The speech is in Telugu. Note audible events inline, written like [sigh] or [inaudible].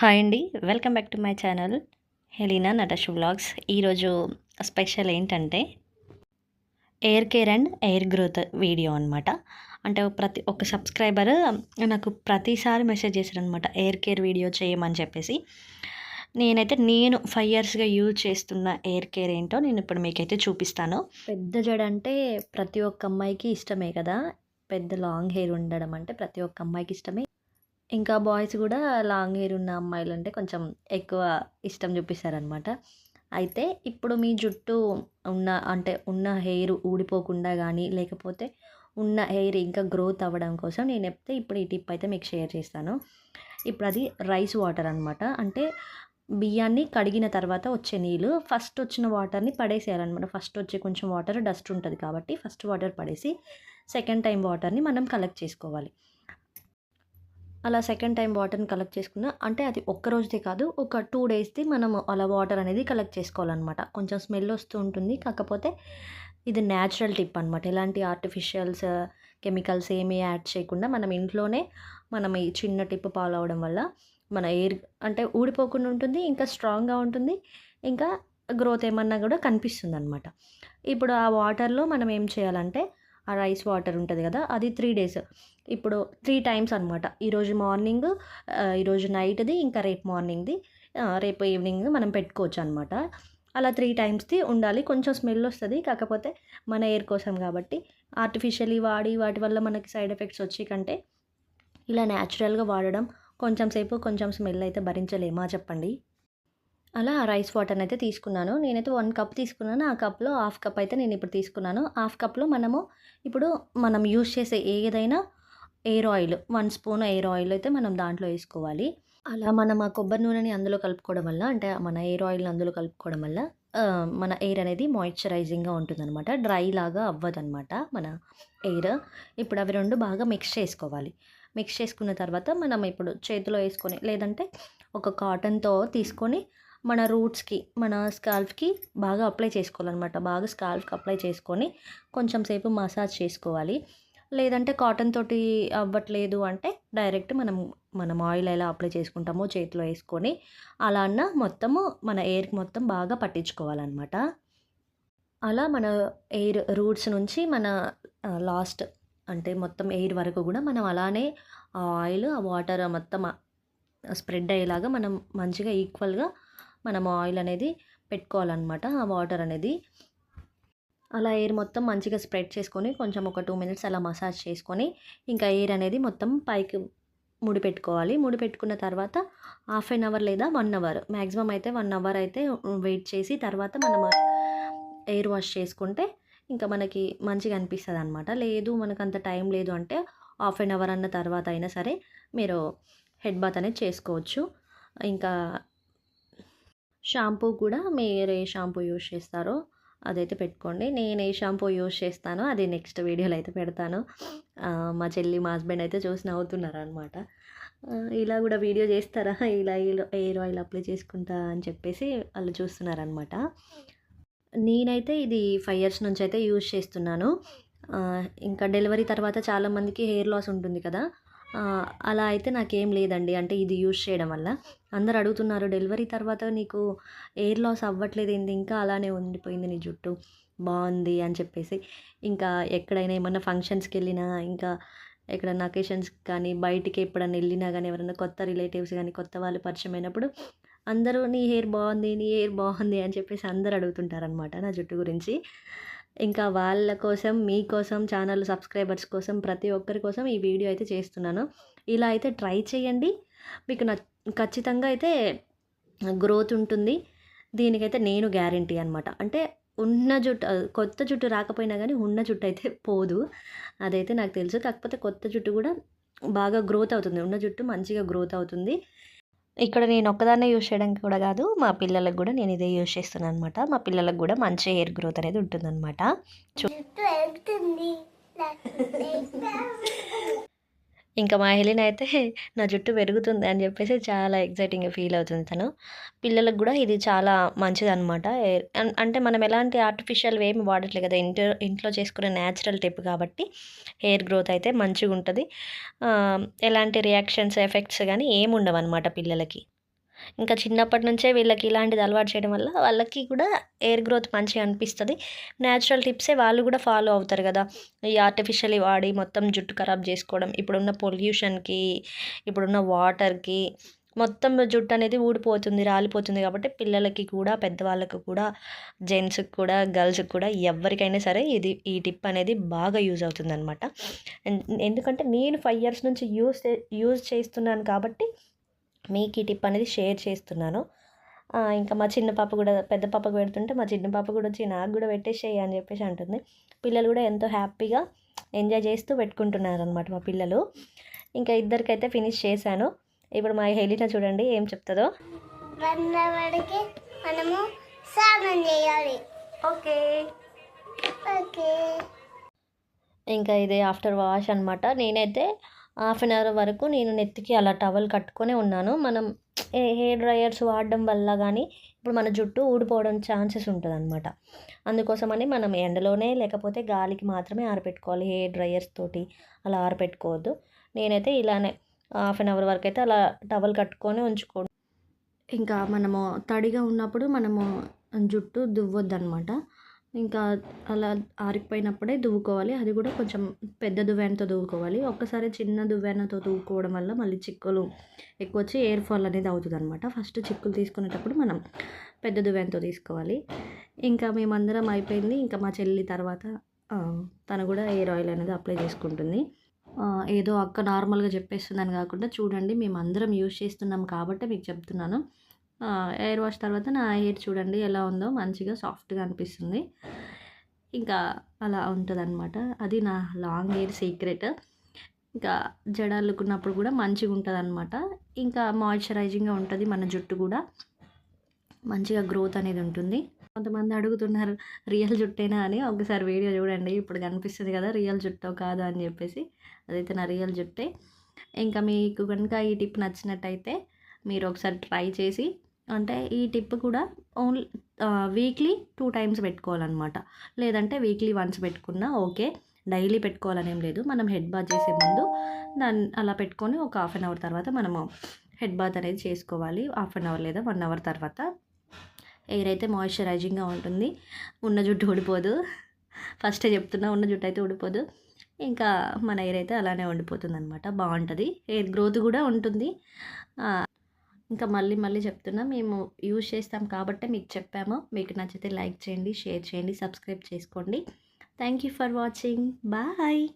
హాయ్ అండి. Welcome back to my channel Helena Natash vlogs. ఈరోజు స్పెషల్ ఏంటంటే hair care and hair growth video అనమాట అంటే ప్రతి ఒక సబ్స్క్రైబర్ నాకు ప్రతిసారి మెసేజ్ చేశారనమాట ఎయిర్ కేర్ వీడియో చేయమని చెప్పేసి. నేనైతే నేను ఫైవ్ ఇయర్స్గా యూజ్ చేస్తున్న ఎయిర్ కేర్ ఏంటో నేను ఇప్పుడు మీకైతే చూపిస్తాను. పెద్ద జడ అంటే ప్రతి ఒక్క అమ్మాయికి ఇష్టమే కదా? పెద్ద లాంగ్ హెయిర్ ఉండడం అంటే ప్రతి ఒక్క అమ్మాయికి ఇష్టమే? ఇంకా బాయ్స్ కూడా లాంగ్ హెయిర్ ఉన్న అమ్మాయిలు అంటే కొంచెం ఎక్కువ ఇష్టం చూపిస్తారనమాట. అయితే ఇప్పుడు మీ జుట్టు ఉన్న అంటే ఉన్న హెయిర్ ఊడిపోకుండా కానీ లేకపోతే ఉన్న హెయిర్ ఇంకా గ్రోత్ అవ్వడం కోసం నేను చెప్తే ఇప్పుడు ఈ టిప్ అయితే మీకు షేర్ చేస్తాను. ఇప్పుడు అది రైస్ వాటర్ అనమాట. అంటే బియ్యాన్ని కడిగిన తర్వాత వచ్చే నీళ్ళు ఫస్ట్ వచ్చిన వాటర్ని పడేసేయాలన్నమాట. ఫస్ట్ వచ్చే కొంచెం వాటర్ డస్ట్ ఉంటుంది కాబట్టి ఫస్ట్ వాటర్ పడేసి సెకండ్ టైం వాటర్ని మనం కలెక్ట్ చేసుకోవాలి. అలా సెకండ్ టైం వాటర్ని కలెక్ట్ చేసుకున్న. అంటే అది ఒక్క రోజుదే కాదు ఒక టూ డేస్ది మనం అలా వాటర్ అనేది కలెక్ట్ చేసుకోవాలన్నమాట. కొంచెం స్మెల్ వస్తూ ఉంటుంది. కాకపోతే ఇది న్యాచురల్ టిప్ అనమాట ఎలాంటి ఆర్టిఫిషియల్స్ కెమికల్స్ ఏమీ యాడ్ చేయకుండా మనం ఇంట్లోనే మనం ఈ చిన్న టిప్ ఫాలో అవడం వల్ల మన ఎయిర్ అంటే ఊడిపోకుండా ఉంటుంది ఇంకా స్ట్రాంగ్గా ఉంటుంది ఇంకా గ్రోత్ ఏమన్నా కూడా కనిపిస్తుంది అనమాట ఇప్పుడు ఆ వాటర్లో మనం ఏం చేయాలంటే ఆ రైస్ వాటర్ ఉంటుంది కదా అది త్రీ డేస్ ఇప్పుడు త్రీ టైమ్స్ అనమాట ఈరోజు మార్నింగ్ ఈరోజు నైట్ది ఇంకా రేపు మార్నింగ్ది రేపు ఈవినింగ్ మనం పెట్టుకోవచ్చు అనమాట అలా త్రీ టైమ్స్ది ఉండాలి. కొంచెం స్మెల్ వస్తుంది కాకపోతే మన ఎయిర్ కోసం కాబట్టి ఆర్టిఫిషియలీ వాడి వాటి వల్ల మనకి సైడ్ ఎఫెక్ట్స్ వచ్చి కంటే ఇలా న్యాచురల్గా వాడడం కొంచెం సేపు కొంచెం స్మెల్ అయితే భరించలేమా చెప్పండి? అలా రైస్ వాటర్ని అయితే తీసుకున్నాను. నేనైతే వన్ కప్ తీసుకున్నాను. ఆ కప్లో హాఫ్ కప్ అయితే నేను ఇప్పుడు తీసుకున్నాను. హాఫ్ కప్లో మనము ఇప్పుడు మనం యూస్ చేసే ఏదైనా hair oil one spoon hair oil అయితే మనం దాంట్లో వేసుకోవాలి. అలా మనం ఆ కొబ్బరి నూనెని అందులో కలుపుకోవడం వల్ల అంటే మన ఎయిర్ ఆయిల్ని అందులో కలుపుకోవడం వల్ల మన ఎయిర్ అనేది మాయిశ్చరైజింగ్గా ఉంటుందన్నమాట. డ్రై లాగా అవ్వదన్నమాట మన ఎయిర్. ఇప్పుడు అవి రెండు బాగా మిక్స్ చేసుకోవాలి. మిక్స్ చేసుకున్న తర్వాత మనం ఇప్పుడు చేతిలో వేసుకొని లేదంటే ఒక కాటన్తో తీసుకొని మన రూట్స్కి మన స్కాల్ఫ్కి బాగా అప్లై చేసుకోవాలన్నమాట. బాగా స్కాల్ఫ్కి అప్లై చేసుకొని కొంచెం సేపు మసాజ్ చేసుకోవాలి. లేదంటే కాటన్ తోటి అవ్వట్లేదు అంటే డైరెక్ట్ మనం మనం ఆయిల్ ఎలా అప్లై చేసుకుంటామో చేతిలో వేసుకొని అలా అన్న మొత్తము మన ఎయిర్కి మొత్తం బాగా పట్టించుకోవాలన్నమాట. అలా మన ఎయిర్ రూట్స్ నుంచి మన లాస్ట్ అంటే మొత్తం ఎయిర్ వరకు కూడా మనం అలానే ఆ ఆయిల్ ఆ వాటర్ మొత్తం స్ప్రెడ్ అయ్యేలాగా మనం మంచిగా ఈక్వల్గా మనం ఆయిల్ అనేది పెట్టుకోవాలన్నమాట ఆ వాటర్ అనేది. అలా ఎయిర్ మొత్తం మంచిగా స్ప్రెడ్ చేసుకొని కొంచెం ఒక టూ మినిట్స్ అలా మసాజ్ చేసుకొని ఇంకా ఎయిర్ అనేది మొత్తం పైకి ముడి పెట్టుకోవాలి ముడి పెట్టుకున్న తర్వాత హాఫ్ అన్ అవర్ లేదా వన్ అవర్ మ్యాక్సిమం అయితే వన్ అవర్ అయితే వెయిట్ చేసి తర్వాత మనం ఎయిర్ వాష్ చేసుకుంటే ఇంకా మనకి మంచిగా అనిపిస్తుంది అనమాట లేదు మనకు అంత టైం లేదు అంటే హాఫ్ అన్ అవర్ అన్న తర్వాత అయినా సరే మీరు హెడ్ బాత్ అనేది చేసుకోవచ్చు. ఇంకా షాంపూ కూడా మీరు ఏ షాంపూ యూస్ చేస్తారో అదైతే పెట్టుకోండి. నేను ఏ షాంపూ యూస్ చేస్తానో అది నెక్స్ట్ వీడియోలో అయితే పెడతాను. మా చెల్లి మా హస్బెండ్ అయితే చూసి నవ్వుతున్నారు అనమాట ఇలా కూడా వీడియో చేస్తారా? ఇలా ఎయిర్ ఆయిల్ అప్లై చేసుకుంటా అని చెప్పేసి వాళ్ళు చూస్తున్నారనమాట నేనైతే ఇది ఫైవ్ ఇయర్స్ నుంచి అయితే యూజ్ చేస్తున్నాను. ఇంకా డెలివరీ తర్వాత చాలామందికి హెయిర్ లాస్ ఉంటుంది కదా. అలా అయితే నాకేం లేదండి. అంటే ఇది యూజ్ చేయడం వల్ల. అందరు అడుగుతున్నారు డెలివరీ తర్వాత నీకు ఎయిర్ లాస్ అవ్వట్లేదు ఏంటి ఇంకా అలానే ఉండిపోయింది నీ జుట్టు. బాగుంది అని చెప్పేసి. ఇంకా ఎక్కడైనా ఏమన్నా ఫంక్షన్స్కి వెళ్ళినా ఇంకా ఎక్కడన్నా అకేషన్స్ కానీ బయటికి ఎప్పుడన్నా వెళ్ళినా కానీ ఎవరైనా కొత్త రిలేటివ్స్ కానీ కొత్త వాళ్ళు పరిచయం అయినప్పుడు అందరూ నీ హెయిర్ బాగుంది నీ హెయిర్ బాగుంది అని చెప్పేసి అందరు అడుగుతుంటారనమాట నా జుట్టు గురించి. ఇంకా వాళ్ళ కోసం మీకోసం ఛానల్ సబ్స్క్రైబర్స్ కోసం ప్రతి ఒక్కరి కోసం ఈ వీడియో అయితే చేస్తున్నాను. ఇలా అయితే ట్రై చేయండి. మీకు న ఖచ్చితంగా అయితే గ్రోత్ ఉంటుంది. దీనికైతే నేను గ్యారంటీ అనమాట అంటే ఉన్న జుట్టు కొత్త జుట్టు రాకపోయినా కానీ ఉన్న జుట్టు అయితే పోదు. అదైతే నాకు తెలుసు. కాకపోతే కొత్త జుట్టు కూడా బాగా గ్రోత్ అవుతుంది. ఉన్న జుట్టు మంచిగా గ్రోత్ అవుతుంది. ఇక్కడ నేను ఒక్కదాన్నే యూజ్ చేయడానికి కూడా కాదు మా పిల్లలకు కూడా నేను ఇదే యూజ్ చేస్తున్నాను అనమాట మా పిల్లలకు కూడా మంచి హెయిర్ గ్రోత్ అనేది ఉంటుందన్నమాట. [laughs] ఇంకా మా హెలిన్ అయితే నా జుట్టు పెరుగుతుంది అని చెప్పేసి చాలా ఎగ్జైటింగ్ ఫీల్ అవుతుంది తను. పిల్లలకు కూడా ఇది చాలా మంచిది అనమాట అంటే మనం ఎలాంటి ఆర్టిఫిషియల్ ఏమి వాడట్లేదు కదా ఇంట్లో ఇంట్లో చేసుకునే న్యాచురల్ టిప్ కాబట్టి హెయిర్ గ్రోత్ అయితే మంచిగా ఉంటుంది ఎలాంటి రియాక్షన్స్ ఎఫెక్ట్స్ కానీ ఏమి ఉండవు అనమాట పిల్లలకి. ఇంకా చిన్నప్పటి నుంచే వీళ్ళకి ఇలాంటిది అలవాటు చేయడం వల్ల వాళ్ళకి కూడా ఎయిర్ గ్రోత్ మంచిగా అనిపిస్తుంది. న్యాచురల్ టిప్సే వాళ్ళు కూడా ఫాలో అవుతారు కదా. ఈ ఆర్టిఫిషియల్ వాడి మొత్తం జుట్టు ఖరాబ్ చేసుకోవడం ఇప్పుడున్న పొల్యూషన్కి ఇప్పుడున్న వాటర్కి మొత్తం జుట్టు అనేది ఊడిపోతుంది రాలిపోతుంది కాబట్టి పిల్లలకి కూడా పెద్దవాళ్ళకి కూడా జెంట్స్కి కూడా గర్ల్స్కి కూడా ఎవరికైనా సరే ఇది ఈ టిప్ అనేది బాగా యూజ్ అవుతుంది అనమాట ఎందుకంటే నేను ఫైవ్ ఇయర్స్ నుంచి యూజ్ యూజ్ చేస్తున్నాను కాబట్టి మీకు ఈ టిప్ అనేది షేర్ చేస్తున్నాను. ఇంకా మా చిన్న పాప కూడా పెద్ద పాపకు పెడుతుంటే మా చిన్న పాప కూడా వచ్చి నాకు కూడా పెట్టేసేయి అని చెప్పేసి అంటుంది. పిల్లలు కూడా ఎంతో హ్యాపీగా ఎంజాయ్ చేస్తూ పెట్టుకుంటున్నారు అనమాట మా పిల్లలు. ఇంకా ఇద్దరికైతే ఫినిష్ చేశాను. ఇప్పుడు మా హెలిన చూడండి ఏం చెప్తుందో. వందవడికి మనము స్నానం చేయాలి. ఓకే. ఓకే. ఇంకా ఇది ఆఫ్టర్ వాష్ అనమాట నేనైతే హాఫ్ అన్ అవర్ వరకు నేను నెత్తికి అలా టవల్ కట్టుకునే ఉన్నాను. మనం హెయిర్ డ్రయర్స్ వాడడం వల్ల కానీ ఇప్పుడు మన జుట్టు ఊడిపోవడం ఛాన్సెస్ ఉంటుంది అనమాట అందుకోసమని మనం ఎండలోనే లేకపోతే గాలికి మాత్రమే ఆరపెట్టుకోవాలి. హెయిర్ డ్రయర్స్ తోటి అలా ఆరపెట్టుకోవద్దు. నేనైతే ఇలానే హాఫ్ అన్ అవర్ వరకు అయితే అలా టవల్ కట్టుకొని ఉంచుకో ఇంకా మనము తడిగా ఉన్నప్పుడు మనము జుట్టు దువ్వొద్దు అనమాట ఇంకా అలా ఆరిపోయినప్పుడే దువ్వుకోవాలి. అది కూడా కొంచెం పెద్ద దువ్వెనతో దువ్వుకోవాలి. ఒక్కసారి చిన్న దువ్వెనతో దువ్వుకోవడం వల్ల మళ్ళీ చిక్కులు ఎక్కువ వచ్చి ఎయిర్ ఫాల్ అనేది అవుతుంది అనమాట ఫస్ట్ చిక్కులు తీసుకునేటప్పుడు మనం పెద్ద దువ్వెనతో తీసుకోవాలి. ఇంకా మేమందరం అయిపోయింది. ఇంకా మా చెల్లి తర్వాత తను కూడా ఎయిర్ ఆయిల్ అనేది అప్లై చేసుకుంటుంది. ఏదో అక్క నార్మల్గా చెప్పేస్తుందని కాకుండా చూడండి మేము అందరం యూజ్ చేస్తున్నాం కాబట్టి మీకు చెప్తున్నాను. ఎయిర్ వాష్ తర్వాత నా హెయిర్ చూడండి ఎలా ఉందో మంచిగా సాఫ్ట్గా అనిపిస్తుంది. ఇంకా అలా ఉంటుంది అనమాట అది నా లాంగ్ హెయిర్ సీక్రెట్. ఇంకా జడ అల్లుకున్నప్పుడు కూడా మంచిగా ఉంటుంది అనమాట ఇంకా మాయిశ్చరైజింగ్గా ఉంటుంది మన జుట్టు కూడా. మంచిగా గ్రోత్ అనేది ఉంటుంది. కొంతమంది అడుగుతున్నారు రియల్ జుట్టేనా? అని ఒకసారి వీడియో చూడండి. ఇప్పుడు కనిపిస్తుంది కదా రియల్ జుట్టో కాదు? అని చెప్పేసి. అదైతే నా రియల్ జుట్టే. ఇంకా మీకు కనుక ఈ టిప్ నచ్చినట్టయితే మీరు ఒకసారి ట్రై చేసి అంటే ఈ టిప్ కూడా ఓన్లీ వీక్లీ టూ టైమ్స్ పెట్టుకోవాలన్నమాట. లేదంటే వీక్లీ వన్స్ పెట్టుకున్నా ఓకే. డైలీ పెట్టుకోవాలనేం లేదు. మనం హెడ్ బాత్ చేసే ముందు దాన్ని అలా పెట్టుకొని ఒక హాఫ్ అన్ అవర్ తర్వాత మనము హెడ్ బాత్ అనేది చేసుకోవాలి. హాఫ్ అన్ అవర్ లేదా వన్ అవర్ తర్వాత. ఎయిర్ అయితే మాయిశ్చరైజింగ్గా ఉంటుంది ఉన్న జుట్టు ఊడిపోదు. ఫస్టే చెప్తున్నా ఉన్న జుట్టు అయితే ఊడిపోదు. ఇంకా మన ఎయిర్ అయితే అలానే ఉండిపోతుంది అనమాట బాగుంటుంది. ఎయిర్ గ్రోత్ కూడా ఉంటుంది. ఇంకా మళ్ళీ మళ్ళీ చెప్తున్నా. మేము యూజ్ చేస్తాం కాబట్టి మీకు చెప్పాము. మీకు నచ్చితే లైక్ చేయండి షేర్ చేయండి సబ్స్క్రైబ్ చేసుకోండి. Thank you for watching. Bye.